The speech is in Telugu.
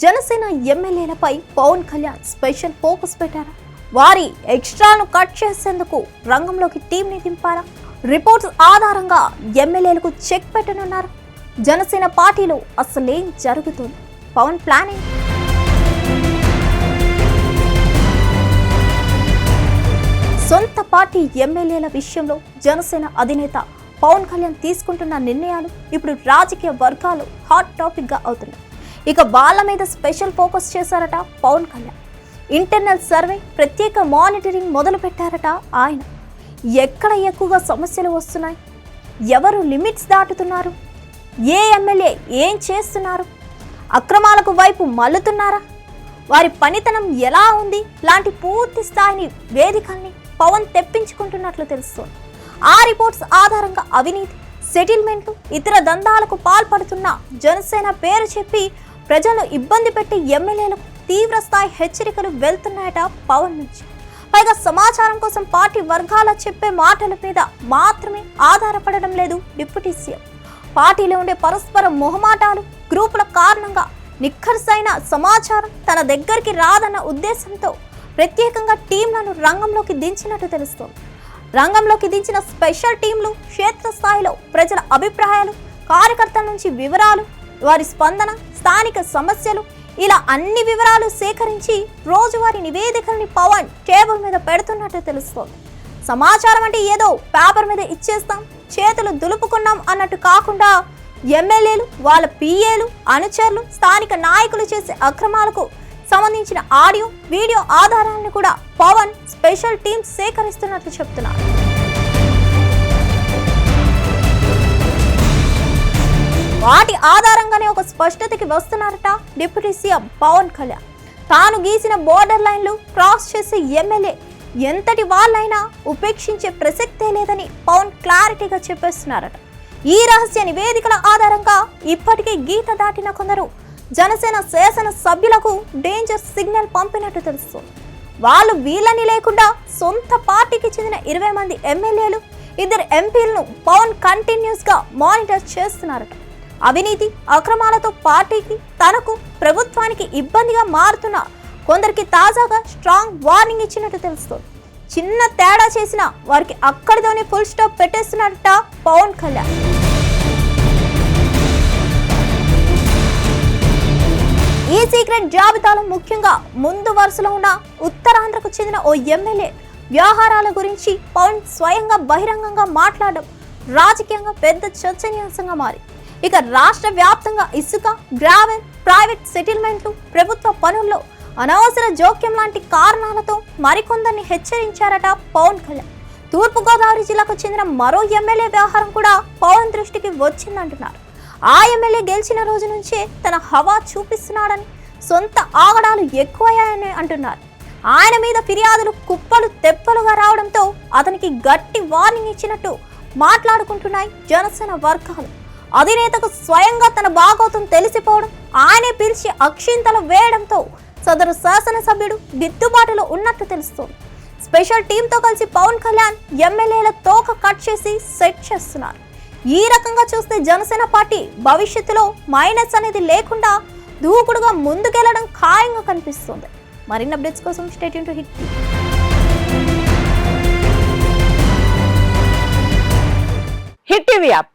జనసేన ఎమ్మెల్యేలపై పవన్ కళ్యాణ్ స్పెషల్ ఫోకస్ పెట్టారా? వారి ఎక్స్ట్రాను కట్ చేసేందుకు రంగంలోకి టీంని దింపారా? రిపోర్ట్స్ ఆధారంగా ఎమ్మెల్యేలకు చెక్ పెట్టనున్నారు. జనసేన పార్టీలో అసలేం జరుగుతుంది? పవన్ ప్లానింగ్ సొంత పార్టీ ఎమ్మెల్యేల విషయంలో జనసేన అధినేత పవన్ కళ్యాణ్ తీసుకుంటున్న నిర్ణయాలు ఇప్పుడు రాజకీయ వర్గాలు హాట్ టాపిక్గా అవుతున్నాయి. ఇక వాళ్ళ మీద స్పెషల్ ఫోకస్ చేశారట పవన్ కళ్యాణ్. ఇంటర్నల్ సర్వే ప్రత్యేక మానిటరింగ్ మొదలు పెట్టారట ఆయన. ఎక్కడ ఎక్కువగా సమస్యలు వస్తున్నాయి? ఎవరు లిమిట్స్ దాటుతున్నారు? ఏ ఎమ్మెల్యే ఏం చేస్తున్నారు? అక్రమాలకు వైపు మల్లుతున్నారా వారి పనితనం ఎలా ఉంది? లాంటి పూర్తి స్థాయిని వేదికల్ని పవన్ తెప్పించుకుంటున్నట్లు తెలుస్తోంది. ఆ రిపోర్ట్స్ ఆధారంగా అవినీతి సెటిల్మెంట్లు ఇతర దందాలకు పాల్పడుతున్న జనసేన పేరు చెప్పి ప్రజలను ఇబ్బంది పెట్టి ఎమ్మెల్యేలకు తీవ్ర స్థాయి హెచ్చరికలు వెళ్తున్నాయట పవన్ నుంచి. పైగా సమాచారం కోసం పార్టీ వర్గాల చెప్పే మాటల మీద మాత్రమే ఆధారపడడం లేదు డిప్యూటీ సీఎం. పార్టీలో ఉండే పరస్పర మొహమాటాలు గ్రూపుల కారణంగా నిఖర్సైన సమాచారం తన దగ్గరికి రాదన్న ఉద్దేశంతో ప్రత్యేకంగా టీంలను రంగంలోకి దించినట్టు తెలుస్తోంది. రంగంలోకి దించిన స్పెషల్ టీంలు క్షేత్రస్థాయిలో ప్రజల అభిప్రాయాలు కార్యకర్తల నుంచి వివరాలు వారి స్పందన స్థానిక సమస్యలు. ఇలా అన్ని వివరాలు సేకరించి రోజువారీ నివేదికల్ని పవన్ టేబుల్ మీద పెడుతున్నట్టు తెలుస్తోంది. సమాచారం అంటే ఏదో పేపర్ మీద ఇచ్చేస్తాం చేతులు దులుపుకున్నాం అన్నట్టు కాకుండా ఎమ్మెల్యేలు వాళ్ళ పిఏలు అనుచరులు స్థానిక నాయకులు చేసే అక్రమాలకు సంబంధించిన ఆడియో వీడియో ఆధారాలను కూడా పవన్ స్పెషల్ టీమ్ సేకరిస్తున్నట్లు చెప్తున్నారు. వాటి ఆధారంగానే ఒక స్పష్టతకి వస్తున్నారట డిప్యూటీ సీఎం పవన్ కళ్యాణ్. తాను గీసిన బోర్డర్ లైన్లు క్రాస్ చేసే ఎమ్మెల్యే ఎంతటి వాళ్ళైనా ఉపేక్షించే ప్రసక్తే లేదని పవన్ క్లారిటీగా చెప్పేస్తున్నారట. ఈ రహస్య నివేదికల ఆధారంగా ఇప్పటికే గీత దాటిన కొందరు జనసేన శాసన సభ్యులకు డేంజర్ సిగ్నల్ పంపినట్టు తెలుస్తుంది. వాళ్ళు వీళ్ళని లేకుండా సొంత పార్టీకి చెందిన ఇరవై మంది ఎమ్మెల్యేలు ఇద్దరు ఎంపీలను పవన్ కంటిన్యూస్గా మానిటర్ చేస్తున్నారట. అవినీతి అక్రమాలతో పార్టీకి తనకు ప్రభుత్వానికి ఇబ్బందిగా మారుతున్న కొందరికి తాజాగా స్ట్రాంగ్ వార్నింగ్ ఇచ్చినట్టు తెలుస్తోంది. చిన్న తేడా చేసిన వారికి అక్కడితోనే ఫుల్ స్టాప్ పెట్టేస్తున్నట్ట పవన్ కళ్యాణ్. ఈ సీక్రెట్ జాబితాలో ముఖ్యంగా ముందు వరుసలో ఉన్న ఉత్తరాంధ్రకు చెందిన ఓ ఎమ్మెల్యే వ్యవహారాల గురించి పవన్ స్వయంగా బహిరంగంగా మాట్లాడడం రాజకీయంగా పెద్ద చర్చనీయాంశంగా మారి ఇక రాష్ట్ర వ్యాప్తంగా ఇసుక గ్రావెల్ ప్రైవేట్ సెటిల్మెంట్లు ప్రభుత్వ పనుల్లో అనవసర జోక్యం లాంటి కారణాలతో మరికొందరిని హెచ్చరించారట పవన్ కళ్యాణ్. తూర్పుగోదావరి జిల్లాకు చెందిన మరో ఎమ్మెల్యే వ్యవహారం కూడా పవన్ దృష్టికి వచ్చిందంటున్నారు. ఆ ఎమ్మెల్యే గెలిచిన రోజు నుంచే తన హవా చూపిస్తున్నాడని సొంత ఆగడాలు ఎక్కువయ్యాయని అంటున్నారు. ఆయన మీద ఫిర్యాదులు కుప్పలు తెప్పలుగా రావడంతో అతనికి గట్టి వార్నింగ్ ఇచ్చినట్టు మాట్లాడుకుంటున్నాయి జనసేన వర్గాలు. అధినేతకు స్వయంగా తన బాగోతం తెలిసిపోవడం ఆయనే పిలిచి అక్షింతలు వేయడంతో సదరు శాసనసభ్యుడు గిద్దుబాటులో ఉన్నట్టు తెలుస్తోంది. స్పెషల్ టీంతో కలిసి పవన్ కళ్యాణ్ ఎమ్మెల్యేల తోక కట్ చేసి సెట్ చేస్తున్నారు. ఈ రకంగా చూస్తే జనసేన పార్టీ భవిష్యత్తులో మైనస్ అనేది లేకుండా దూకుడుగా ముందుకెళ్ళడం ఖాయంగా కనిపిస్తుంది. మరిన్ని అప్డేట్స్ కోసం state to hit hit TV app